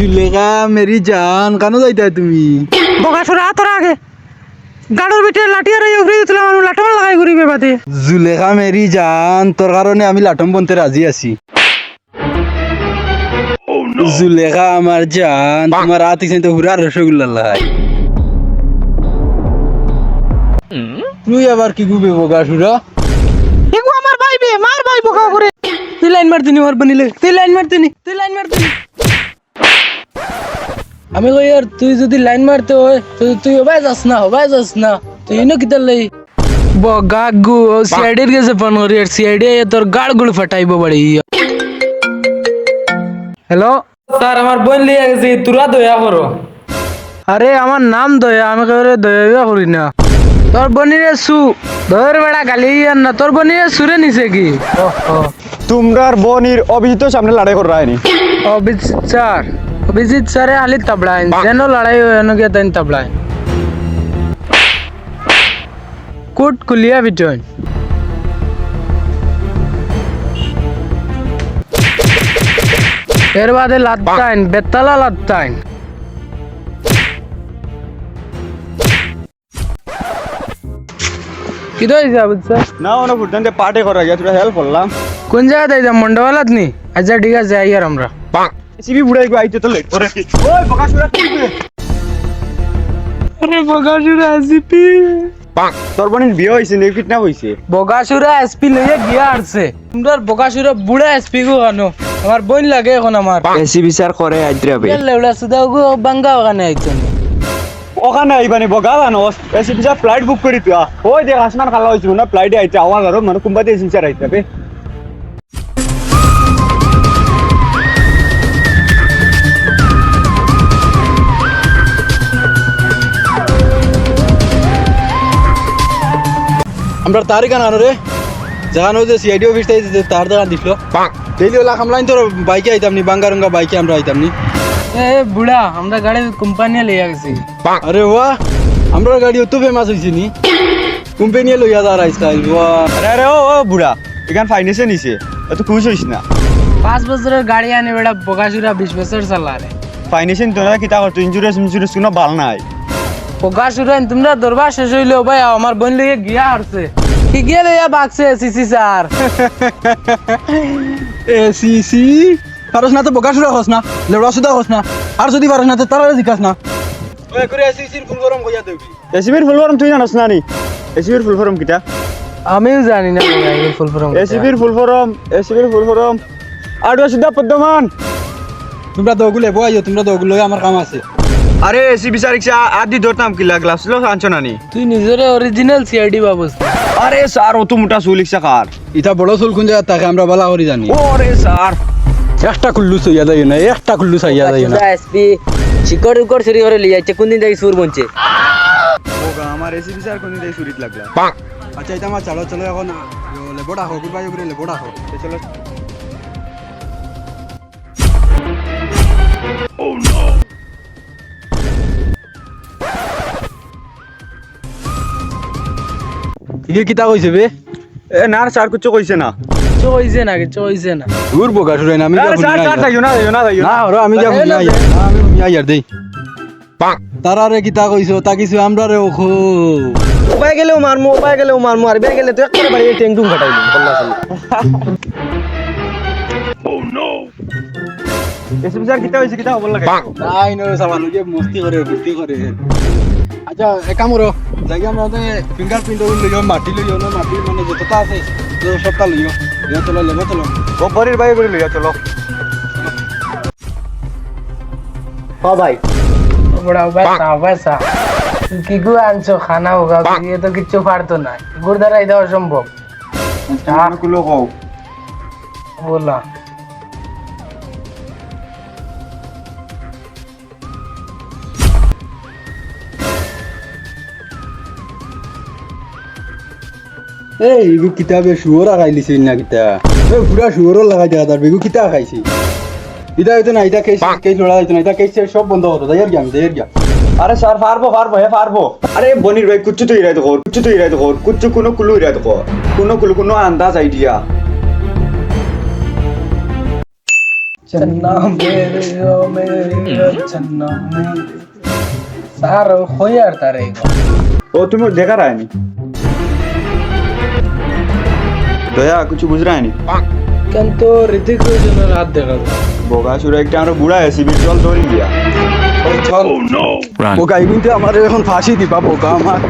Zulekha Mary জান কেন যাইতা তুমি? বগাসুরা তোর আগে। গাড়োর ভিতরে লাঠি আর উগরে দিছিলাম আমি লাঠি লাগাই ঘুরিবে বাদে। জুলেখা মেরি জান তোর কারণে আমি লাটম বনতে রাজি আছি। জুলেখা আমার জান তোমার রাত ইসে তো হুরা রসগোল্লা লাই। তুই আবার কি গুবে বোকা সুরা এগো আমার ভাই বে মার ভাই বকা করে। তুই লাইন মার দিনি মার বনিলে। তুই লাইন মার দিনি তুই লাইন মার দিনি আমি কই यार তুই যদি লাইন মারতে হয় তো তুই হবাই যাস না হবাই যাস না। তুই ইনো কিতার লাই? বগা গু সিআইডির কাছে ফোন করি আর সিআইডি তোর গাড়গুলো ফাটাইবো বাড়ি। হ্যালো স্যার আমার বোন লিয়ে গেছে তোরা দয়া করো। আরে আমার নাম দয়া আমি কেবলে দয়া করি না। তোর বনিরে সু ধর বেড়া গালি আর না তোর বনিরে সুরে নিছে কি? তোমরার বনির অভিজিত সামনে লড়াই করা হয়নি। অভিজিৎ অভিজিৎ স্যারে খালি তবলায় যেন লড়াই এনে গিয়ে তাই তবলায় কুট কুলিয়া বিটন এর বাদে লাত্তাইন বেতালা লাত্তাইন। কি দইছে আবুদ স্যার? না ওনা ফুটতে পার্টি করা গিয়া তোরা হেল্প করলাম। কোন জায়গায় যাইতাম মন্ডবালাত নি? আচ্ছা ঠিক আছে আই আর আমরা। সিবি বুড়াই গো আইতে তো লেট করে ওই বকাসুরা আরে বগাসুরা এসপি তোর বনির বিয়ে হইছে নে কিটনা হইছে বগাসুরা এসপি লইয়া গিয়া আসছে তোমরা বগাসুরা বুড়া এসপি গো আনো। আমার বোন লাগে এখন আমার। এসি বিচার করে আইত্রে হবে। লেউলা সুদা গো বাঙ্গা ওখানে আইছেন ওখানে আইবানি বগা জানোস এসি বিচার ফ্লাইট বুক করি তুই ওই দেখ আসমান খালা হইছে না ফ্লাইটে আইতে আওয়াজ আর মানে কুম্বাতে এসি বিচার আইতে আমরা তারই কেন আনো রে। জানো যে সিআইডি অফিস থেকে যে তার দোকান দিছিল। ডেইলি ওলা খামলাইন তোর বাইকে আইতাম নি বাঙ্গারঙ্গা বাইকে আমরা আইতাম নি এ বুড়া আমরা গাড়ি কোম্পানি লইয়া গেছি। আরে বাহ আমরা গাড়ি অত ফেমাস হয়েছে নি। কোম্পানি লইয়া যার আইসকাল বাহ আরে আরে ও ও বুড়া এখান ফাইনেন্সে নিছে। এত খুশ হইস না। পাঁচ বছরের গাড়ি আনে বেড়া বগাসুরা বিশ বছর চালারে ফাইনেন্সে তোরা কিতা করতো? ইন্স্যুরেন্স ইন্স্যুরেন্স কোনো ভালো নাই। বগাসুরা তোমরা দরবার শেষ হইল ভাই আমার বোন লইয়া গিয়া আসছে কি লইয়া বাগছে CC sir A C C পারস না তো বোকা সুরা হস না লেবড়া সুদা হস না। আর যদি পারস না তো তারা জিকাস না। ওই করে এসি সির ফুল গরম কইয়া দেবি। এসিবির ফুল ফর্ম তুই জানোস না নি? এসিবির ফুল ফর্ম কিটা? আমিও জানি না ফুল ফর্ম এসিবির ফুল ফর্ম এসিবির ফুল ফর্ম আর সিধা পদ্মমান তোমরা দগুলে বইও তোমরা দগুলে আমার কাম আছে। আরে এসি বিচার রিক্সা আদি ধরতাম কিলা গ্লাস লো আনছো না নি? তুই নিজরে অরিজিনাল সিআইডি বাবুস। আরে স্যার অত মোটা চুল রিক্সা কার? ইটা বড় চুল কোন জায়গা থাকে আমরা বালা করি জানি। ওরে স্যার। একটা কুল্লু সইয়া যাই না একটা কুল্লু সাইয়া যাই না। এসপি শিকড় উকড় চুরি করে লিয়ে যাচ্ছে কোন দিন থেকে সুর বনছে আমার এসি বিচার কোন দেই সুরিত লাগলা? আচ্ছা এটা আমার চলো চলো এখন লেবড়া হোক বাই করে লেবড়া হোক। চলো। ইকে কিতা কইছে বে? এ না স্যার কিছু কইছে না। চো হইছে না কিছু হইছে না। দূর বোকা সুরাই না আমি যা আরে স্যার স্যার। যাইও না যাইও না যাইও না। না হরো আমি যা না। আমি না ইয়ার দেই। তারারে কিতা কইছো তা কিছু আমরা রে ওখো উপায় গেলেও মারমু উপায় গেলেও মারমু আর বের গেলে তো একটা বাড়ি টেং টুং কাটাই দিন এসি বিচার কিটা হইছে কিটা হবল লাগে নাই নো সাবান যে মস্তি করে ফুর্তি করে। আচ্ছা এক কাম করো। যাই আমরা ফিঙ্গার প্রিন্ট লইও মাটি লইও না মাটি মানে যতটা আছে তো সবটা লইও ইয়া চলো লেবো চলো। ও বরির বাই করে লইয়া চলো। হ ভাই। বড়া বেসা বেসা কি গু আনছো খানা হোগা ये तो কিচ্ছু পারতো না। গুড় দ্বারা এটা অসম্ভব। কও। বলা। এই বিগু কিতাবে শুয়োর খাই দিছিল না কিতা। এই পুরা শুয়োরও লাগাই দেওয়া তার বিগু কিতা খাইছি ইতা হইতো না ইতা কেস কেস লড়া হইতো না ইতা কেস সব বন্ধ হতো দাইয়ার গ্যাম দাইয়ার গ্যাম আরে স্যার পারব পারব হ্যাঁ পারব আরে বনির ভাই কুচ্ছু তো ইরাই কর কুচ্ছু তো ইরাই তো কর কুচ্ছু কোনো কুলু ইরাই তো কর কোনো কুলু কোনো আন্দাজ আইডিয়া চন্না মেরে মেরে চন্না মেরে স্যার হই আর তারে ও তুমি দেখা রায়নি দয়া কিছু বুঝ কেন তো ঋতিক রোশনের রাত দেখা যায়। বগা সুরে একটা আরও বুড়া আছে বিজল ধরি গিয়া চল বোকা কিন্তু আমার এখন ফাঁসি দিবা বোকা আমার।